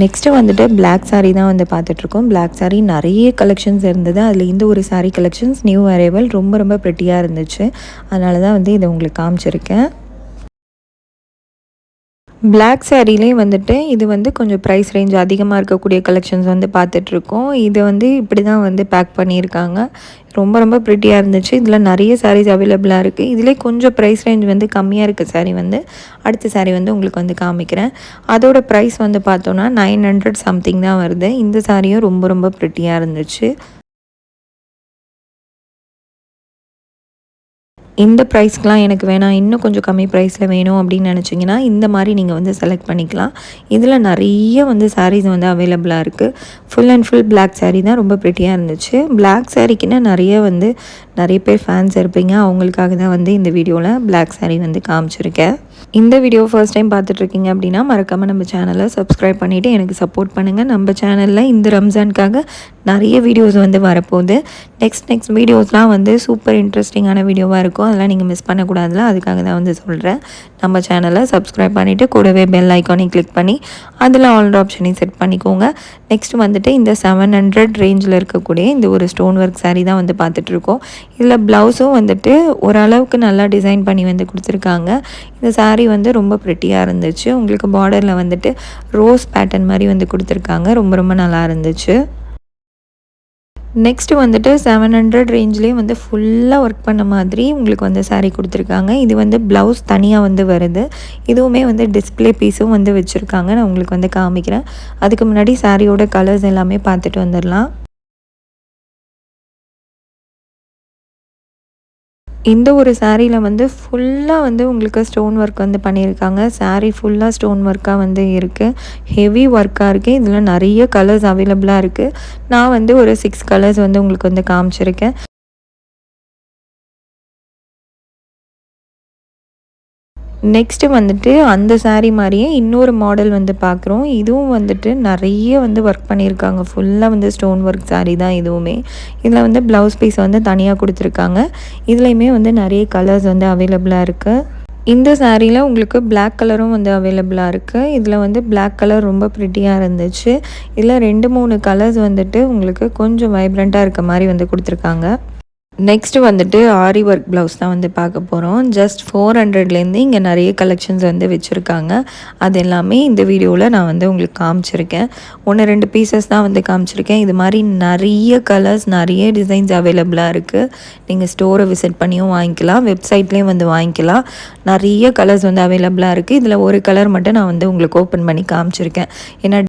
Next வந்துட்டு black sari தான் வந்து பார்த்துட்ருக்கோம். பிளாக் சாரீ நிறைய கலெக்ஷன்ஸ் இருந்தது. அதில் இந்த ஒரு சாரீ கலெக்ஷன்ஸ் நியூ அரைவல் ரொம்ப ரொம்ப ப்ரெட்டியாக இருந்துச்சு. அதனால தான் வந்து இதை உங்களுக்கு காமிச்சிருக்கேன். பிளாக் சாரிலே வந்துட்டு இது வந்து கொஞ்சம் ப்ரைஸ் ரேஞ்ச் அதிகமாக இருக்கக்கூடிய கலெக்ஷன்ஸ் வந்து பார்த்துட்ருக்கோம். இது வந்து இப்படி தான் வந்து பேக் பண்ணியிருக்காங்க. ரொம்ப ரொம்ப ப்ரிட்டியாக இருந்துச்சு. இதில் நிறைய சாரீஸ் அவைலபிளாக இருக்குது இதிலே கொஞ்சம் ப்ரைஸ் ரேஞ்ச் வந்து கம்மியாக இருக்க சாரீ வந்து அடுத்த சாரீ வந்து உங்களுக்கு வந்து காமிக்கிறேன். அதோட ப்ரைஸ் வந்து பார்த்தோன்னா நைன் ஹண்ட்ரட் சம்திங் தான் வருது. இந்த சாரியும் ரொம்ப ரொம்ப ப்ரிட்டியாக இருந்துச்சு. இந்த ப்ரைஸ்க்கெலாம் எனக்கு வேணாம். இன்னும் கொஞ்சம் கம்மி ப்ரைஸில் வேணும் அப்படின்னு நினச்சிங்கன்னா இந்த மாதிரி நீங்கள் வந்து செலக்ட் பண்ணிக்கலாம். இதில் நிறைய வந்து சாரீஸ் வந்து அவைலபிளாக இருக்குது full and full black sari தான் ரொம்ப ப்ரிட்டியாக இருந்துச்சு. பிளாக் சாரீக்குன்னா நிறைய வந்து நிறைய பேர் ஃபேன்ஸ் இருப்பீங்க. அவங்களுக்காக தான் வந்து இந்த வீடியோவில் பிளாக் சாரீ வந்து காமிச்சிருக்கேன். இந்த வீடியோ ஃபர்ஸ்ட் டைம் பார்த்துட்ருக்கீங்க அப்படின்னா மறக்காமல் நம்ம சேனலை சப்ஸ்கிரைப் பண்ணிவிட்டு எனக்கு சப்போர்ட் பண்ணுங்கள் நம்ம சேனலில் இந்த ரம்ஜானுக்காக நிறைய வீடியோஸ் வந்து வரப்போகுது. நெக்ஸ்ட் நெக்ஸ்ட் வீடியோஸ்லாம் வந்து சூப்பர் இன்ட்ரெஸ்டிங்கான வீடியோவாக இருக்கும். அதெல்லாம் நீங்கள் மிஸ் பண்ணக்கூடாதுல. அதுக்காக தான் வந்து சொல்கிறேன் நம்ம சேனலை சப்ஸ்கிரைப் பண்ணிவிட்டு கூடவே பெல் ஐக்கானையும் கிளிக் பண்ணி அதில் ஆல் ஆப்ஷனையும் செட் பண்ணிக்கோங்க. நெக்ஸ்ட் வந்துட்டு இந்த செவன் ஹண்ட்ரட் ரேஞ்சில் இருக்கக்கூடிய இந்த ஒரு ஸ்டோன் ஒர்க் சாரீ தான் வந்து பார்த்துட்ருக்கோம். இதில் ப்ளவுஸும் வந்துட்டு ஓரளவுக்கு நல்லா டிசைன் பண்ணி வந்து கொடுத்துருக்காங்க. இந்த சாரீ வந்து ரொம்ப ப்ரிட்டியாக இருந்துச்சு. உங்களுக்கு பார்டரில் வந்துட்டு ரோஸ் பேட்டர்ன் மாதிரி வந்து கொடுத்துருக்காங்க. ரொம்ப ரொம்ப நல்லா இருந்துச்சு. நெக்ஸ்ட் வந்துட்டு செவன் ஹண்ட்ரட் ரேஞ்ச்லேயும் வந்து ஃபுல்லாக ஒர்க் பண்ண மாதிரி உங்களுக்கு வந்து சாரீ கொடுத்துருக்காங்க. இது வந்து ப்ளவுஸ் தனியாக வந்து வருது. இதுவுமே வந்து டிஸ்பிளே பீஸும் வந்து வச்சுருக்காங்க. நான் உங்களுக்கு வந்து காமிக்கிறேன். அதுக்கு முன்னாடி சாரியோட கலர்ஸ் எல்லாமே பார்த்துட்டு வந்துடலாம். இந்த ஒரு சாரியில் வந்து ஃபுல்லாக வந்து உங்களுக்கு ஸ்டோன் ஒர்க் வந்து பண்ணியிருக்காங்க. சாரீ ஃபுல்லாக ஸ்டோன் ஒர்க்காக வந்து இருக்குது ஹெவி ஒர்க்காக இருக்குது இதில் நிறைய கலர்ஸ் அவைலபிளாக இருக்குது நான் வந்து ஒரு சிக்ஸ் கலர்ஸ் வந்து உங்களுக்கு வந்து காமிச்சிருக்கேன். நெக்ஸ்ட்டு வந்துட்டு அந்த சாரீ மாதிரியே இன்னொரு மாடல் வந்து பார்க்குறோம். இதுவும் வந்துட்டு நிறைய வந்து ஒர்க் பண்ணியிருக்காங்க. ஃபுல்லாக வந்து ஸ்டோன் ஒர்க் சாரீ தான் இதுவுமே. இதில் வந்து ப்ளவுஸ் பீஸ் வந்து தனியாக கொடுத்துருக்காங்க. இதுலேயுமே வந்து நிறைய கலர்ஸ் வந்து அவைலபிளாக இருக்குது இந்த சாரியில் உங்களுக்கு பிளாக் கலரும் வந்து அவைலபிளாக இருக்குது இதில் வந்து பிளாக் கலர் ரொம்ப ப்ரிட்டியாக இருந்துச்சு. இதில் ரெண்டு மூணு கலர்ஸ் வந்துட்டு உங்களுக்கு கொஞ்சம் வைப்ரண்ட்டாக இருக்க மாதிரி வந்து கொடுத்துருக்காங்க. நெக்ஸ்ட்டு வந்துட்டு ஆரி ஒர்க் ப்ளவுஸ் தான் வந்து பார்க்க போகிறோம் ஜஸ்ட் ஃபோர் ஹண்ட்ரட்லேருந்து இங்கே நிறைய கலெக்ஷன்ஸ் வந்து வச்சுருக்காங்க. அது எல்லாமே இந்த வீடியோவில் நான் வந்து உங்களுக்கு காமிச்சிருக்கேன். ஒன்று ரெண்டு பீசஸ் தான் வந்து காமிச்சிருக்கேன். இது மாதிரி நிறைய கலர்ஸ் நிறைய டிசைன்ஸ் அவைலபிளாக இருக்குது நீங்கள் ஸ்டோரை விசிட் பண்ணியும் வாங்கிக்கலாம். வெப்சைட்லேயும் வந்து வாங்கிக்கலாம். நிறைய கலர்ஸ் வந்து அவைலபிளாக இருக்குது இதில் ஒரு கலர் மட்டும் நான் வந்து உங்களுக்கு ஓப்பன் பண்ணி காமிச்சிருக்கேன். ஏன்னா